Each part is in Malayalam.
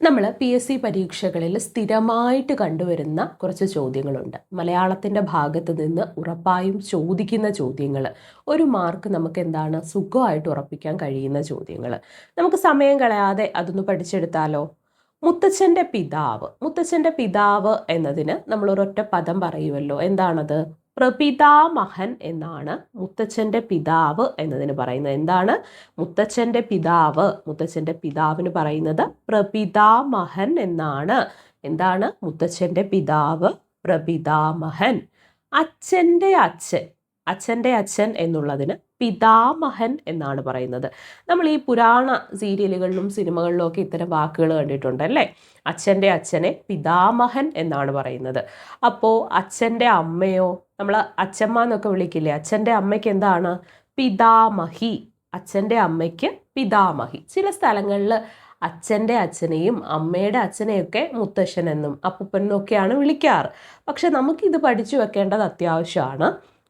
നമ്മൾ പി എസ് സി പരീക്ഷകളിൽ സ്ഥിരമായിട്ട് കണ്ടുവരുന്ന കുറച്ച് ചോദ്യങ്ങളുണ്ട്. മലയാളത്തിന്റെ ഭാഗത്ത് നിന്ന് ഉറപ്പായും ചോദിക്കുന്ന ചോദ്യങ്ങൾ ഒരു മാർക്ക് നമുക്ക് എന്താണ്? സുഖമായിട്ട് ഉറപ്പിക്കാൻ കഴിയുന്ന ചോദ്യങ്ങൾ നമുക്ക് സമയം കളയാതെ അതൊന്ന് പഠിച്ചെടുത്താലോ? മുത്തച്ഛന്റെ പിതാവ്. മുത്തച്ഛന്റെ പിതാവ് എന്നതിന് നമ്മൾ ഒരൊറ്റ പദം പറയുമല്ലോ എന്താണത്? പ്രപിതാമഹൻ എന്നാണ് മുത്തച്ഛന്റെ പിതാവ് എന്നതിന് പറയുന്നത്. എന്താണ്? മുത്തച്ഛന്റെ പിതാവ്. മുത്തച്ഛന്റെ പിതാവിന് പറയുന്നത് പ്രപിതാമഹൻ എന്നാണ്. എന്താണ്? മുത്തച്ഛന്റെ പിതാവ് പ്രപിതാമഹൻ. അച്ഛന്റെ അച്ഛൻ. അച്ഛന്റെ അച്ഛൻ എന്നുള്ളതിന് പിതാമഹൻ എന്നാണ് പറയുന്നത്. നമ്മൾ ഈ പുരാണ സീരിയലുകളിലും സിനിമകളിലും ഒക്കെ ഇത്തരം വാക്കുകൾ കണ്ടിട്ടുണ്ട് അല്ലേ? അച്ഛന്റെ അച്ഛനെ പിതാമഹൻ എന്നാണ് പറയുന്നത്. അപ്പോൾ അച്ഛന്റെ അമ്മയോ നമ്മൾ അച്ഛമ്മ എന്നൊക്കെ വിളിക്കില്ലേ? അച്ഛന്റെ അമ്മയ്ക്ക് എന്താണ്? പിതാമഹി. അച്ഛന്റെ അമ്മയ്ക്ക് പിതാമഹി. ചില സ്ഥലങ്ങളിൽ അച്ഛന്റെ അച്ഛനെയും അമ്മയുടെ അച്ഛനെയൊക്കെ മുത്തശ്ശനെന്നും അപ്പൂപ്പനെന്നും ഒക്കെയാണ് വിളിക്കാറ്. പക്ഷെ നമുക്കിത് പഠിച്ചു വെക്കേണ്ടത് അത്യാവശ്യമാണ്.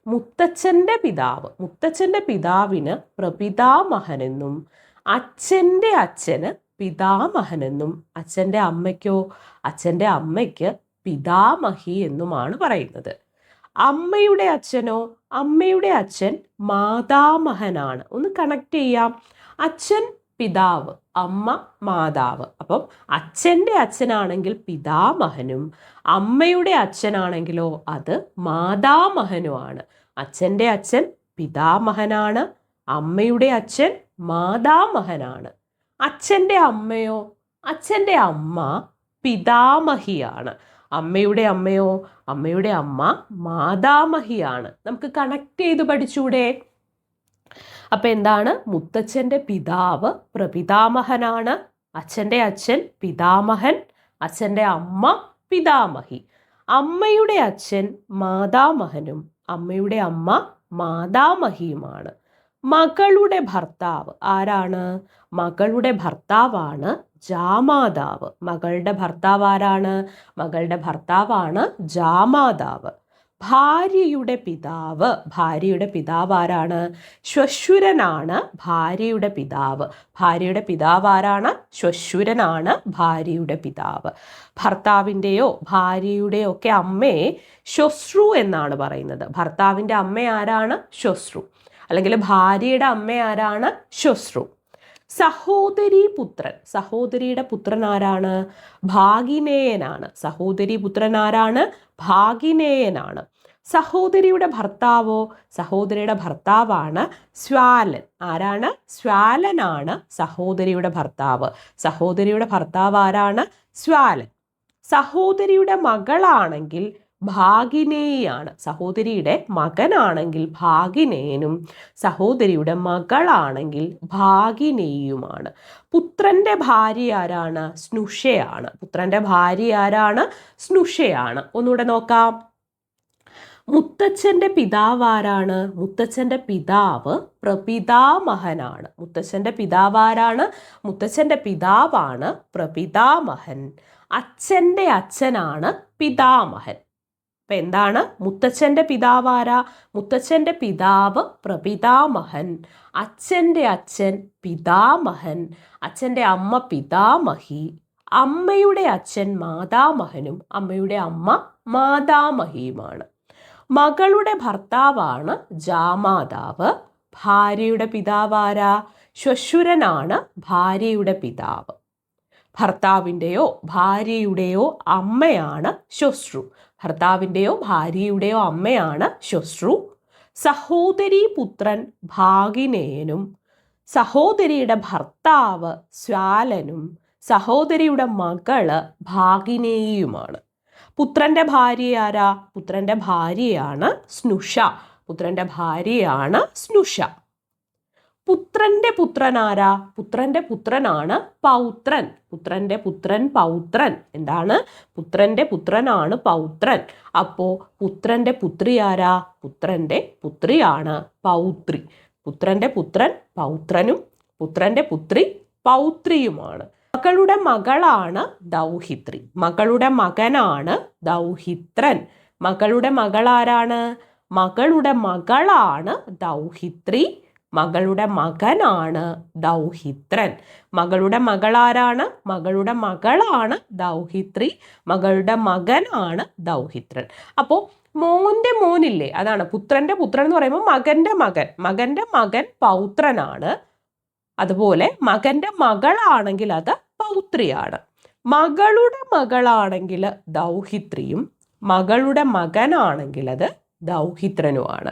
മുത്തച്ഛന്റെ പിതാവ്. മുത്തച്ഛന്റെ പിതാവിന് പ്രപിതാമഹനെന്നും അച്ഛന്റെ അച്ഛന് പിതാമഹനെന്നും അച്ഛന്റെ അമ്മയ്ക്കോ അച്ഛന്റെ അമ്മയ്ക്ക് പിതാമഹി എന്നുമാണ് പറയുന്നത്. അമ്മയുടെ അച്ഛനോ അമ്മയുടെ അച്ഛൻ മാതാമഹനാണ്. ഒന്ന് കണക്ട് ചെയ്യാം. അച്ഛൻ പിതാവ് അമ്മ മാതാവ്. അപ്പം അച്ഛന്റെ അച്ഛനാണെങ്കിൽ പിതാമഹനും അമ്മയുടെ അച്ഛനാണെങ്കിലോ അത് മാതാമഹനുമാണ്. അച്ഛന്റെ അച്ഛൻ പിതാമഹനാണ്. അമ്മയുടെ അച്ഛൻ മാതാമഹനാണ്. അച്ഛന്റെ അമ്മയോ? അച്ഛന്റെ അമ്മ പിതാമഹിയാണ്. അമ്മയുടെ അമ്മയോ? അമ്മയുടെ അമ്മ മാതാമഹിയാണ്. നമുക്ക് കണക്ട് ചെയ്ത് പഠിച്ചൂടെ? അപ്പം എന്താണ്? മുത്തച്ഛന്റെ പിതാവ് പ്രപിതാമഹനാണ്. അച്ഛന്റെ അച്ഛൻ പിതാമഹൻ. അച്ഛന്റെ അമ്മ പിതാമഹി. അമ്മയുടെ അച്ഛൻ മാതാമഹനും. അമ്മയുടെ അമ്മ മാതാമഹിയുമാണ്. മകളുടെ ഭർത്താവ് ആരാണ്? മകളുടെ ഭർത്താവാണ് ജാമാതാവ്. മകളുടെ ഭർത്താവ് ആരാണ്? മകളുടെ ഭർത്താവാണ് ജാമാതാവ്. ഭാര്യയുടെ പിതാവ്. ഭാര്യയുടെ പിതാവ് ആരാണ്? ശ്വശുരനാണ് ഭാര്യയുടെ പിതാവ്. ഭാര്യയുടെ പിതാവ് ആരാണ്? ശ്വശുരനാണ് ഭാര്യയുടെ പിതാവ്. ഭർത്താവിന്റെയോ ഭാര്യയുടെയോ ഒക്കെ അമ്മയെ ശ്വശ്രു എന്നാണ് പറയുന്നത്. ഭർത്താവിന്റെ അമ്മ ആരാണ്? ശ്വശ്രു. അല്ലെങ്കിൽ ഭാര്യയുടെ അമ്മ ആരാണ്? ശ്വശ്രു. സഹോദരി പുത്രൻ സഹോദരിയുടെ പുത്രൻ ആരാണ്? ഭാഗിനേയനാണ്. സഹോദരി പുത്രൻ ആരാണ്? ഭാഗിനേയനാണ്. സഹോദരിയുടെ ഭർത്താവോ? സഹോദരിയുടെ ഭർത്താവാണ് സ്വാലൻ ആരാണ്? സ്വാലനാണ് സഹോദരിയുടെ ഭർത്താവ്. സഹോദരിയുടെ ഭർത്താവ് ആരാണ്? സ്വാലൻ സഹോദരിയുടെ മകളാണെങ്കിൽ ഭാഗിനേയാണ്. സഹോദരിയുടെ മകനാണെങ്കിൽ ഭാഗിനേനും സഹോദരിയുടെ മകളാണെങ്കിൽ ഭാഗിനേയുമാണ്. പുത്രന്റെ ഭാര്യ ആരാണ്? സ്നുഷയാണ്. പുത്രന്റെ ഭാര്യ ആരാണ്? സ്നുഷയാണ്. ഒന്നുകൂടെ നോക്കാം. മുത്തച്ഛന്റെ പിതാവ് ആരാണ്? മുത്തച്ഛന്റെ പിതാവ് പ്രപിതാമഹനാണ്. മുത്തച്ഛന്റെ പിതാവ് ആരാണ്? മുത്തച്ഛന്റെ പിതാവാണ് പ്രപിതാമഹൻ. അച്ഛന്റെ അച്ഛനാണ് പിതാമഹൻ. അപ്പം എന്താണ്? മുത്തച്ഛന്റെ പിതാവാരാ മുത്തച്ഛന്റെ പിതാവ് പ്രപിതാമഹൻ. അച്ഛന്റെ അച്ഛൻ പിതാമഹൻ. അച്ഛന്റെ അമ്മ പിതാമഹി. അമ്മയുടെ അച്ഛൻ മാതാമഹനും. അമ്മയുടെ അമ്മ മാതാമഹിയുമാണ്. മകളുടെ ഭർത്താവാണ് ജാമാതാവ്. ഭാര്യയുടെ പിതാവാരാ ശ്വശുരനാണ് ഭാര്യയുടെ പിതാവ്. ഭർത്താവിന്റെയോ ഭാര്യയുടെയോ അമ്മയാണ് ശ്വശ്രു ഭർത്താവിന്റെയോ ഭാര്യയുടെയോ അമ്മയാണ് ശ്വശ്രു സഹോദരി പുത്രൻ ഭാഗിനേയനും സഹോദരിയുടെ ഭർത്താവ് സ്വാലനും സഹോദരിയുടെ മകൾ ഭാഗിനേയുമാണ് പുത്രന്റെ ഭാര്യ ആരാ? പുത്രന്റെ ഭാര്യയാണ് സ്നുഷ. പുത്രന്റെ ഭാര്യയാണ് സ്നുഷ. പുത്രന്റെ പുത്രനാരാ പുത്രന്റെ പുത്രനാണ് പൗത്രൻ. പുത്രന്റെ പുത്രൻ പൗത്രൻ. എന്താണ്? പുത്രന്റെ പുത്രനാണ് പൗത്രൻ. അപ്പോ പുത്രന്റെ പുത്രി ആരാ? പുത്രന്റെ പുത്രിയാണ് പൗത്രി. പുത്രന്റെ പുത്രൻ പൗത്രനും പുത്രന്റെ പുത്രി പൗത്രിയുമാണ്. മകളുടെ മകളാണ് ദൗഹിത്രി. മകളുടെ മകനാണ് ദൗഹിത്രൻ. മകളുടെ മകൾ ആരാണ് മകളുടെ മകളാണ് ദൗഹിത്രി. മകളുടെ മകനാണ് ദൗഹിത്രൻ. മകളുടെ മകളാരാണ്? മകളുടെ മകളാണ് ദൗഹിത്രി. മകളുടെ മകനാണ് ദൗഹിത്രൻ. അപ്പോൾ മോന്റെ മോനില്ലേ? അതാണ് പുത്രന്റെ പുത്രൻ എന്ന് പറയുമ്പോൾ മകന്റെ മകൻ. മകന്റെ മകൻ പൗത്രനാണ്. അതുപോലെ മകന്റെ മകളാണെങ്കിൽ അത് പൗത്രിയാണ്. മകളുടെ മകളാണെങ്കിൽ ദൗഹിത്രിയും മകളുടെ മകനാണെങ്കിൽ അത് ദൗഹിത്രനുമാണ്.